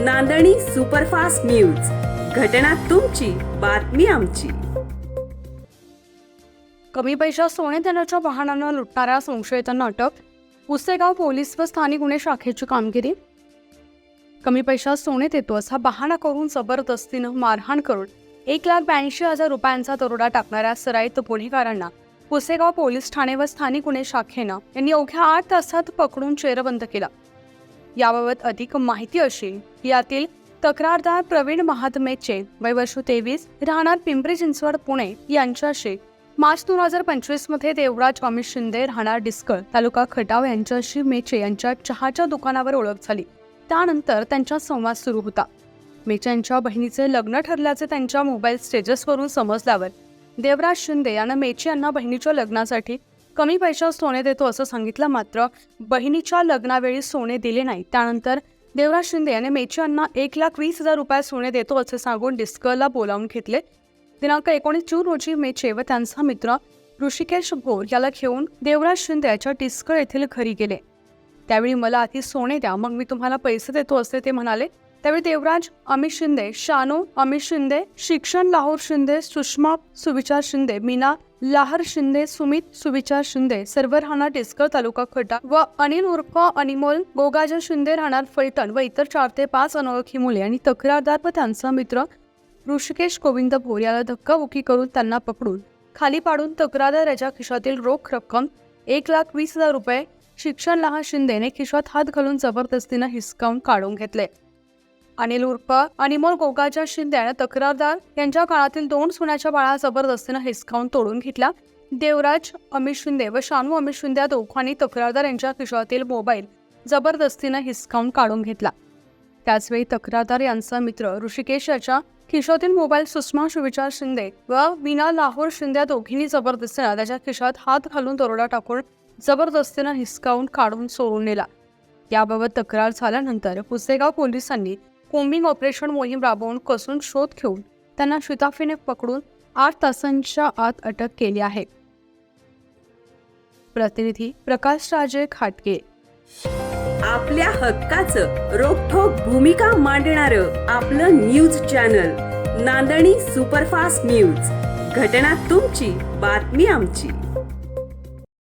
नांदणी superfast news. घटना तुमची बातमी आमची. कमी पैशात सोने देण्याच्या वाहनानं लुटणाऱ्या संशयितांना अटक पुसेगाव पोलीस व स्थानिक गुन्हे शाखेची कामगिरी. कमी पैशात सोने देतो असा बहाणा करून जबरदस्तीनं मारहाण करून एक लाख ब्याऐंशी हजार रुपयांचा दरोडा टाकणाऱ्या सराईत गुन्हेगारांना पुसेगाव पोलीस ठाणे व स्थानिक गुन्हे शाखेनं यांनी अवघ्या आठ तासात पकडून चेरबंद केला. याबाबत अधिक माहिती अशी यातील तक्रारदार प्रवीण महात्मेचे वय वर्ष तेवीस राहणार पिंपरी चिंचवड पुणे यांच्याशी. मार्च दोन हजार पंचवीसमध्ये देवराज अमित शिंदे राहणार डिस्कळ तालुका खटाव यांच्याशी मेचे यांच्या चहाच्या दुकानावर ओळख झाली. त्यानंतर त्यांचा संवाद सुरू होता. मेचे यांच्या बहिणीचे लग्न ठरल्याचे त्यांच्या मोबाईल स्टेटसवरून समजल्यावर देवराज शिंदे यांना मेचे यांना बहिणीच्या लग्नासाठी कमी पैशात सोने देतो असं सांगितलं मात्र बहिणीच्या लग्नावेळी सोने दिले नाही. त्यानंतर देवराज शिंदे याने मेची यांना एक लाख वीस हजार रुपये सोने देतो असे सांगून डिस्कला बोलावून घेतले. दिनांक एकोणीस जून रोजी मेचे व त्यांचा मित्र ऋषिकेश भोर याला घेऊन देवराज शिंदे याच्या डिस्कळ येथील घरी गेले. त्यावेळी मला आधी सोने द्या मग मी तुम्हाला पैसे देतो असे ते म्हणाले. त्यावेळी देवराज अमित शिंदे शानू अमित शिंदे शिक्षण लाहोर शिंदे सुषमा सुविचार शिंदे मीना लाहर शिंदे सुमित सुविचार शिंदे सर्व राहणार टिस्कर तालुका खटा व अनिल उर्फ अनिमोल गोगाजा शिंदे राहणार फलटण व इतर चार ते पाच अनोळखी मुले आणि तक्रारदार व त्यांचा मित्र ऋषिकेश गोविंद भोर याला धक्काबुक्की करून त्यांना पकडून खाली पाडून तक्रारदार याच्या खिशातील रोख रक्कम एक लाख वीस हजार रुपये शिक्षण लहान शिंदेने खिशात हात घालून जबरदस्तीनं हिसकावून काढून घेतले. अनिल उर्फ अनिमोल गोगाच्या शिंदे तक्रारदार यांच्या काळातील दोन सुनाच्या बाळा जबरदस्तीनं हिसकावून तोडून घेतला. देवराज अमित शिंदे व शानू अमित शिंदे या दोघांनी तक्रारदार यांच्या खिशातील मोबाईल जबरदस्तीनं हिसकावून काढून घेतला. त्याचवेळी तक्रारदार यांचा मित्र ऋषिकेश याच्या खिशातील मोबाईल सुषमा सुविचार शिंदे व वीणा लाहोर शिंदे या दोघींनी जबरदस्तीनं त्याच्या खिशात हात घालून दरोडा टाकून जबरदस्तीनं हिसकावून काढून सोडून नेला. याबाबत तक्रार झाल्यानंतर पुसेगाव पोलिसांनी कोम्बिंग ऑपरेशन मोहीम राबवून कसून शोध घेऊन त्यांना शिताफीने पकडून आठ तासांच्या आत अटक केली आहे. प्रतिनिधी प्रकाश राजे खाटके आपल्या हक्काचं रोखठोक भूमिका मांडणार आपलं न्यूज चॅनल नांदणी सुपरफास्ट न्यूज. घटना तुमची बातमी आमची.